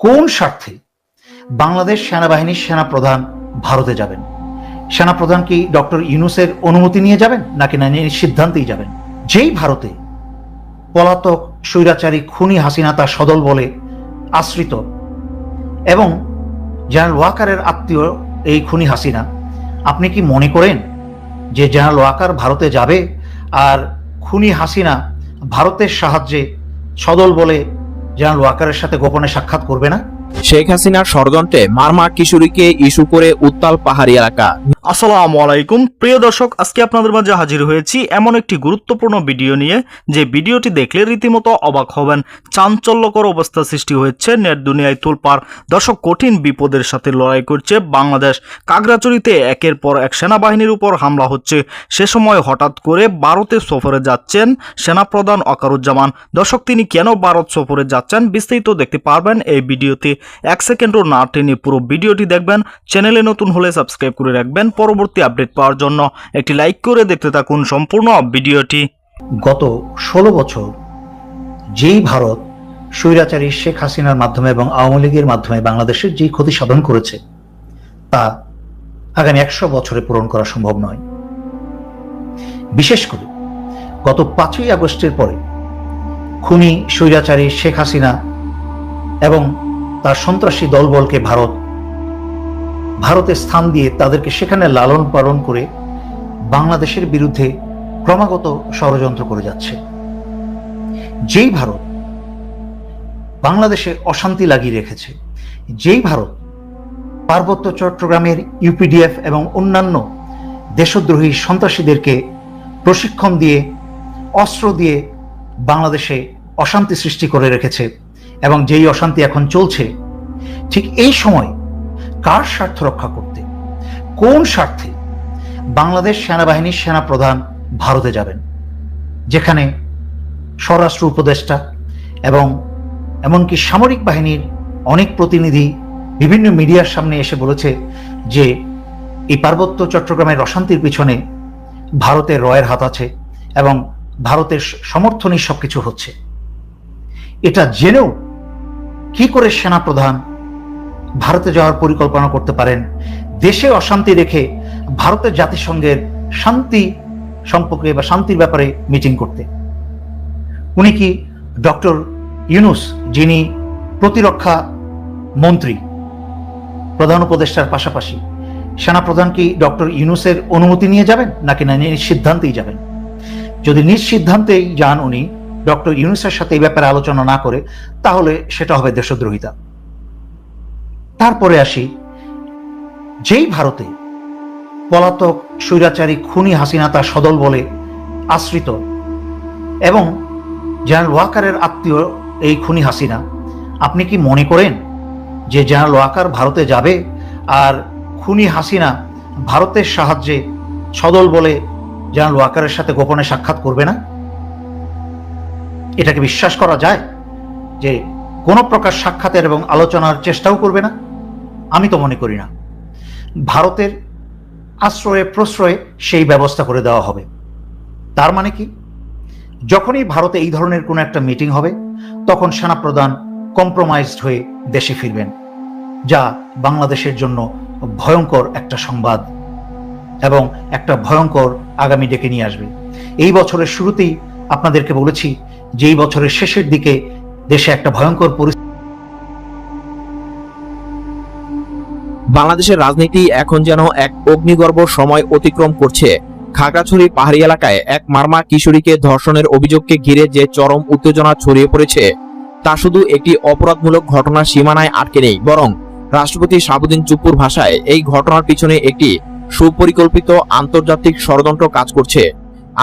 কোন স্বার্থে বাংলাদেশ সেনাবাহিনীর সেনাপ্রধান ভারতে যাবেন? সেনাপ্রধান কি ডক্টর ইউনুসের অনুমতি নিয়ে যাবেন, নাকি না সিদ্ধান্তেই যাবেন? যেই ভারতে পলাতক স্বৈরাচারী খুনি হাসিনা তার সদল বলে আশ্রিত, এবং জেনারেল ওয়াকারের আত্মীয় এই খুনি হাসিনা, আপনি কি মনে করেন যে জেনারেল ওয়াকার ভারতে যাবে আর খুনি হাসিনা ভারতের সাহায্যে সদল বলে জেনারেল ওয়াকারের সাথে গোপনে সাক্ষাৎ করবে না? শেখ হাসিনার ষড়যন্ত্রে মারমা কিশোরীকে ইস্যু করে উত্তাল পাহাড়ি এলাকা। আসসালামু আলাইকুম। প্রিয় দর্শক, আজকে আপনাদের মাঝে হাজির হয়েছি এমন একটি গুরুত্বপূর্ণ ভিডিও নিয়ে, যে ভিডিওটি দেখলে রীতিমতো অবাক হবেন। চাঞ্চল্যকর অবস্থা সৃষ্টি হয়েছে নেট দুনিয়ায় তুলপার দর্শক, কঠিন বিপদের সাথে লড়াই করছে বাংলাদেশ। কাগড়াচড়িতে একের পর এক সেনাবাহিনীর উপর হামলা হচ্ছে। সে সময় হঠাৎ করে ভারতে সফরে যাচ্ছেন সেনাপ্রধান অকারুজ্জামান। দর্শক, তিনি কেন ভারত সফরে যাচ্ছেন বিস্তারিত দেখতে পারবেন এই ভিডিওতে। এক সেকেন্ডও না টেনে পুরো ভিডিওটি দেখবেন। চ্যানেলে নতুন হলে সাবস্ক্রাইব করে রাখবেন। পরবর্তী আপডেট পাওয়ার জন্য একটি লাইক করে দেখতে থাকুন সম্পূর্ণ ভিডিওটি। গত ষোলো বছর, যেই ভারত স্বৈরাচারী শেখ হাসিনার মাধ্যমে এবং আওয়ামী লীগের মাধ্যমে বাংলাদেশের যেই ক্ষতি সাধন করেছে, তা আগামী একশো বছরে পূরণ করা সম্ভব নয়। বিশেষ করে গত পাঁচই আগস্টের পরে খুনি স্বৈরাচারী শেখ হাসিনা এবং তার সন্ত্রাসী দলবলকে ভারত ভারতে স্থান দিয়ে তাদেরকে সেখানে লালন পালন করে বাংলাদেশের বিরুদ্ধে ক্রমাগত ষড়যন্ত্র করে যাচ্ছে। যেই ভারত বাংলাদেশে অশান্তি লাগিয়ে রেখেছে, যেই ভারত পার্বত্য চট্টগ্রামের ইউপিডিএফ এবং অন্যান্য দেশদ্রোহী সন্ত্রাসীদেরকে প্রশিক্ষণ দিয়ে, অস্ত্র দিয়ে বাংলাদেশে অশান্তি সৃষ্টি করে রেখেছে এবং যেই অশান্তি এখন চলছে, ঠিক এই সময় কার স্বার্থ রক্ষা করতে? কোন স্বার্থে? বাংলাদেশ সেনাবাহিনীর সেনাপ্রধান ভারতে যাবেন, যেখানে স্বরাষ্ট্র উপদেষ্টা এবং এমনকি সামরিক বাহিনীর অনেক প্রতিনিধি বিভিন্ন মিডিয়ার সামনে এসে বলেছে যে, এই পার্বত্য চট্টগ্রামের অশান্তির পিছনে ভারতের রয়ের হাত আছে এবং ভারতের সমর্থনই সবকিছু হচ্ছে। এটা জেনেও কি করে সেনাপ্রধান ভারতে যাওয়ার পরিকল্পনা করতে পারেন। দেশে অশান্তি রেখে ভারতের জাতিসংঘের শান্তি সম্পর্কে বা শান্তির ব্যাপারে মিটিং করতে। উনি কি ডক্টর ইউনুস, যিনি প্রতিরক্ষা মন্ত্রী, প্রধান উপদেষ্টার পাশাপাশি, সেনাপ্রধান কি ডক্টর ইউনুসের অনুমতি নিয়ে যাবেন, নাকি না নিজ সিদ্ধান্তেই যাবেন? যদি নিজ সিদ্ধান্তেই যান উনি, ডক্টর ইউনুসের সাথে এই ব্যাপারে আলোচনা না করে, তাহলে সেটা হবে দেশদ্রোহিতা। তারপরে আসি। যেই ভারতে পলাতক স্বৈরাচারী খুনি হাসিনা তার সদল বলে আশ্রিত এবং জেনারেল ওয়াকারের আত্মীয় এই খুনি হাসিনা, আপনি কি মনে করেন যে জেনারেল ওয়াকার ভারতে যাবে আর খুনি হাসিনা ভারতের সাহায্যে সদল বলে জেনারেল ওয়াকারের সাথে গোপনে সাক্ষাৎ করবে না? এটাকে বিশ্বাস করা যায় যে কোনো প্রকার সাক্ষাতের এবং আলোচনার চেষ্টাও করবে না? আমি তো মনে করি না। ভারতের আশ্রয়ে প্রশ্রয়ে সেই ব্যবস্থা করে দেওয়া হবে। তার মানে কি? যখনই ভারতে এই ধরনের কোনো একটা মিটিং হবে, তখন সেনাপ্রধান কম্প্রোমাইজড হয়ে দেশে ফিরবেন, যা বাংলাদেশের জন্য ভয়ঙ্কর একটা সংবাদ এবং একটা ভয়ঙ্কর আগামী ডেকে নিয়ে আসবে। এই বছরের শুরুতেই আপনাদেরকে বলেছি যে এই বছরের শেষের দিকে দেশে একটা ভয়ঙ্কর পরিস্থিতি বাংলাদেশের রাজনীতি এখন যেন এক অগ্নিগর্ভ সময় অতিক্রম করছে। খাগড়াছড়ি পাহাড়ি এলাকায় এক মারমা কিশোরীকে ধর্ষণের অভিযোগকে ঘিরে যে চরম উত্তেজনা ছড়িয়ে পড়েছে, তা শুধু একটি অপরাধমূলক ঘটনার সীমানায় আটকে নেই, বরং রাষ্ট্রপতি শাহাবুদ্দিন চুপ্পুর ভাষায় এই ঘটনার পিছনে একটি সুপরিকল্পিত আন্তর্জাতিক ষড়যন্ত্র কাজ করছে।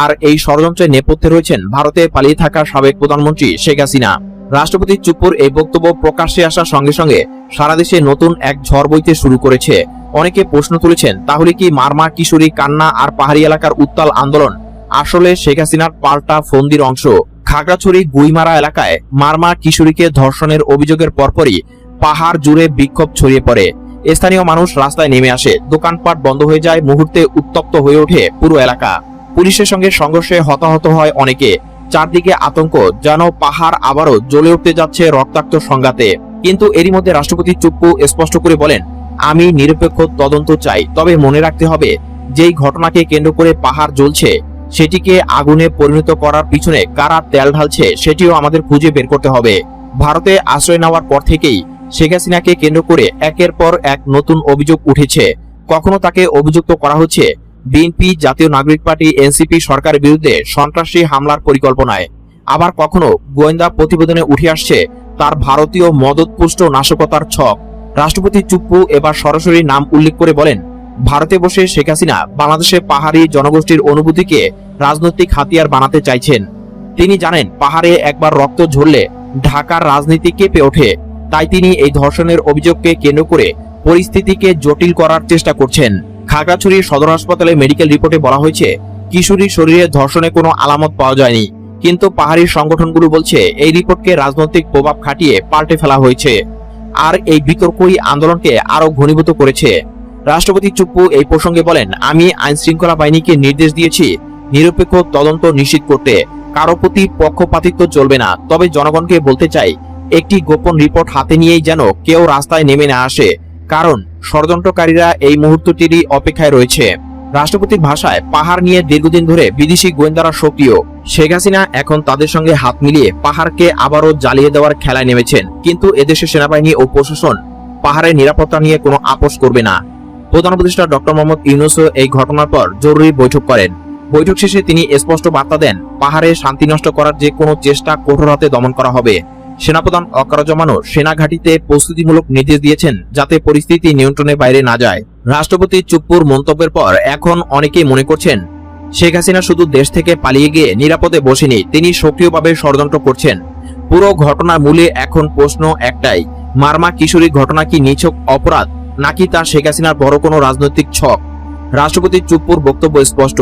আর এই ষড়যন্ত্রের নেপথ্যে রয়েছেন ভারতে পালিয়ে থাকা সাবেক প্রধানমন্ত্রী শেখ হাসিনা। রাষ্ট্রপতি চুপুর এই বক্তব্য প্রকাশ্যে আসার সঙ্গে সঙ্গে সারা দেশে নতুন এক ঝড় বইতে শুরু করেছে। অনেকে প্রশ্ন তুলেছেন, তাহলে কি মারমা, কিশোরী, কান্না আর পাহাড়ি এলাকার উত্তাল আন্দোলন আসলে শেখ হাসিনার পাল্টা ফন্দির অংশ? খাগড়াছড়ি, গুইমারা এলাকায় মারমা, কিশোরীকে ধর্ষণের অভিযোগের পরপরই পাহাড় জুড়ে বিক্ষোভ ছড়িয়ে পড়ে। স্থানীয় মানুষ রাস্তায় নেমে আসে, দোকানপাট বন্ধ হয়ে যায়, মুহূর্তে উত্তপ্ত হয়ে ওঠে পুরো এলাকা। পুলিশের সঙ্গে সংঘর্ষে হতাহত হয় অনেকে। চারদিকে আতঙ্ক, যেন পাহাড় আবারও জ্বলে উঠতে যাচ্ছে রক্তাক্ত সংঘাতে। কিন্তু এরই মধ্যে রাষ্ট্রপতি চুপ্পু স্পষ্ট করে বলেন, আমি নিরপেক্ষ তদন্ত চাই। তবে মনে রাখতে হবে, যেই ঘটনাকে কেন্দ্র করে পাহাড় জ্বলছে, সেটিকে আগুনে পরিণত করার পিছনে কারা তেল ঢালছে, সেটিও আমাদের খুঁজে বের করতে হবে। ভারতে আশ্রয় নেওয়ার পর থেকেই শেখ হাসিনাকে কেন্দ্র করে একের পর এক নতুন অভিযোগ উঠেছে। কখনো তাকে অভিযুক্ত করা হচ্ছে বিএনপি, জাতীয় নাগরিক পার্টি, এনসিপি সরকারের বিরুদ্ধে সন্ত্রাসী হামলার পরিকল্পনায়। আবার কখনো গোয়েন্দা প্রতিবেদনে উঠে আসছে তার ভারতীয় মদতপুষ্ট নাশকতার ছক। রাষ্ট্রপতি চুপ্পু এবার সরাসরি নাম উল্লেখ করে বলেন, ভারতে বসে শেখ হাসিনা বাংলাদেশে পাহাড়ি জনগোষ্ঠীর অনুভূতিকে রাজনৈতিক হাতিয়ার বানাতে চাইছেন। তিনি জানেন, পাহাড়ে একবার রক্ত ঝরলে ঢাকার রাজনীতি কেঁপে ওঠে। তাই তিনি এই ধর্ষণের অভিযোগকে কেন্দ্র করে পরিস্থিতিকে জটিল করার চেষ্টা করছেন। খাগড়াছড়ি সদর হাসপাতালে মেডিকেল রিপোর্টে বলা হয়েছে কিশোরীর শরীরে ধর্ষণে কোনো আলামত পাওয়া যায়নি। কিন্তু পাহাড়ি সংগঠনগুলো বলছে, এই রিপোর্টকে রাজনৈতিক প্রভাব খাটিয়ে পাল্টে ফেলা হয়েছে। আর এই বিতর্কই আন্দোলনকে আরও ঘনীভূত করেছে। রাষ্ট্রপতি চুপ্পু এই প্রসঙ্গে বলেন, আমি আইন শৃঙ্খলা বাহিনীকে নির্দেশ দিয়েছি, নিরপেক্ষ তদন্ত নিশ্চিত করতে। কারও প্রতি পক্ষপাতিত্ব চলবে না। তবে জনগণকে বলতে চাই, একটি গোপন রিপোর্ট হাতে নিয়েই যেন কেউ রাস্তায় নেমে না আসে। কারণ ষড়যন্ত্রকারীরা এই মুহূর্তটিরই অপেক্ষায় রয়েছে। রাষ্ট্রপতির ভাষায় পাহাড় নিয়ে দীর্ঘদিন ধরে বিদেশি গোয়েন্দারা সক্রিয়। শেখ হাসিনা এখন তাদের সঙ্গে হাত মিলিয়ে পাহাড়কে আবারও জ্বালিয়ে দেওয়ার খেলায় নেমেছেন। কিন্তু এদেশের সেনাবাহিনী ও প্রশাসন পাহাড়ের নিরাপত্তা নিয়ে কোনো আপোষ করবে না। প্রধান উপদেষ্টা ডক্টর মোহাম্মদ ইউনুসও এই ঘটনার পর জরুরি বৈঠক করেন। বৈঠক শেষে তিনি স্পষ্ট বার্তা দেন, পাহাড়ে শান্তি নষ্ট করার যে কোনো চেষ্টা কঠোর হাতে দমন করা হবে। সেনাপ্রধান অকারজমানো সেনা ঘাঁটিতে প্রস্তুতিমূলক নির্দেশ দিয়েছেন যাতে পরিস্থিতি নিয়ন্ত্রণের বাইরে না যায়। রাষ্ট্রপতি চুপ্পুর মন্তব্যের পর এখন অনেকেই মনে করছেন, শেখ হাসিনা শুধু দেশ থেকে পালিয়ে গিয়ে নিরাপদে বসেনি, তিনি সক্রিয়ভাবে ষড়যন্ত্র করছেন। পুরো ঘটনার মূলে এখন প্রশ্ন একটাই, মারমা কিশোরী ঘটনা কি নিছক অপরাধ, নাকি তা শেখ হাসিনার বড় কোনো রাজনৈতিক ছক? রাষ্ট্রপতি চুপ্পুর বক্তব্য স্পষ্ট,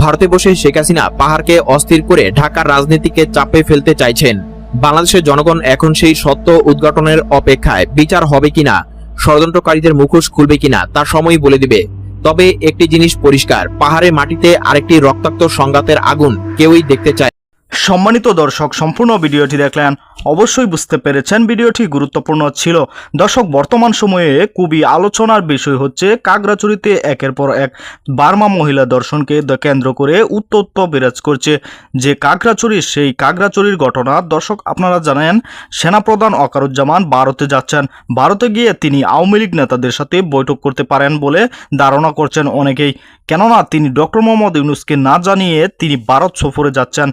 ভারতে বসে শেখ হাসিনা পাহাড়কে অস্থির করে ঢাকার রাজনীতিকে চাপে ফেলতে চাইছেন। বাংলাদেশের জনগণ এখন সেই সত্য উদ্ঘাটনের অপেক্ষায়। বিচার হবে কিনা? ষড়যন্ত্রকারীদের মুখোশ খুলবে কিনা? তা সময় বলে দিবে। তবে একটি জিনিস পরিষ্কার, পাহাড়ে মাটিতে আরেকটি রক্তাক্ত সংঘাতের আগুন কেউই দেখতে চায় সম্মানিত দর্শক, সম্পূর্ণ ভিডিওটি দেখলেন, অবশ্যই বুঝতে পেরেছেন ভিডিওটি গুরুত্বপূর্ণ ছিল। দর্শক, বর্তমান সময়ে খুবই আলোচনার বিষয় হচ্ছে কাগড়াচুরিতে একের পর এক বার্মা মহিলা দর্শনকে কেন্দ্র করে উত্তপ্ত বিরাজ করছে। যে কাগড়াচুরির সেই কাগড়াচুরির ঘটনা, দর্শক, আপনারা জানেন, সেনাপ্রধান অকারুজ্জামান ভারতে যাচ্ছেন। ভারতে গিয়ে তিনি আওয়ামী লীগ নেতাদের সাথে বৈঠক করতে পারেন বলে ধারণা করছেন অনেকেই। কেননা, তিনি ডক্টর মোহাম্মদ ইউনুসকে না জানিয়ে তিনি ভারত সফরে যাচ্ছেন।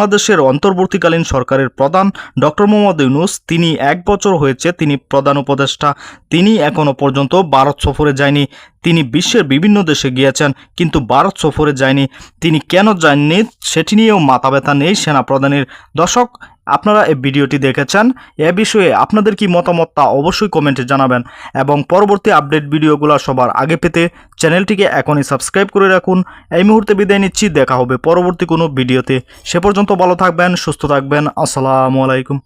বাংলাদেশের অন্তর্বর্তীকালীন সরকারের প্রধান ডক্টর মোহাম্মদ ইউনুস, তিনি এক বছর হয়েছে তিনি প্রধান উপদেষ্টা, তিনি এখনও পর্যন্ত ভারত সফরে যায়নি, তিনি বিশ্বের বিভিন্ন দেশে গিয়েছেন, কিন্তু ভারত সফরে যায়নি, তিনি কেন যাননি সেটি নিয়েও মাথা ব্যথা নেই সেনাপ্রধানের দশক আপনারা এই ভিডিওটি দেখেছেন। এ বিষয়ে আপনাদের কি মতামত তা অবশ্যই কমেন্টে জানাবেন এবং পরবর্তী আপডেট ভিডিওগুলো সবার আগে পেতে চ্যানেলটিকে এখনই সাবস্ক্রাইব করে রাখুন। এই মুহূর্তে বিদায় নিচ্ছি। দেখা হবে পরবর্তী কোনো ভিডিওতে। সে পর্যন্ত ভালো থাকবেন, সুস্থ থাকবেন। আসসালামু আলাইকুম।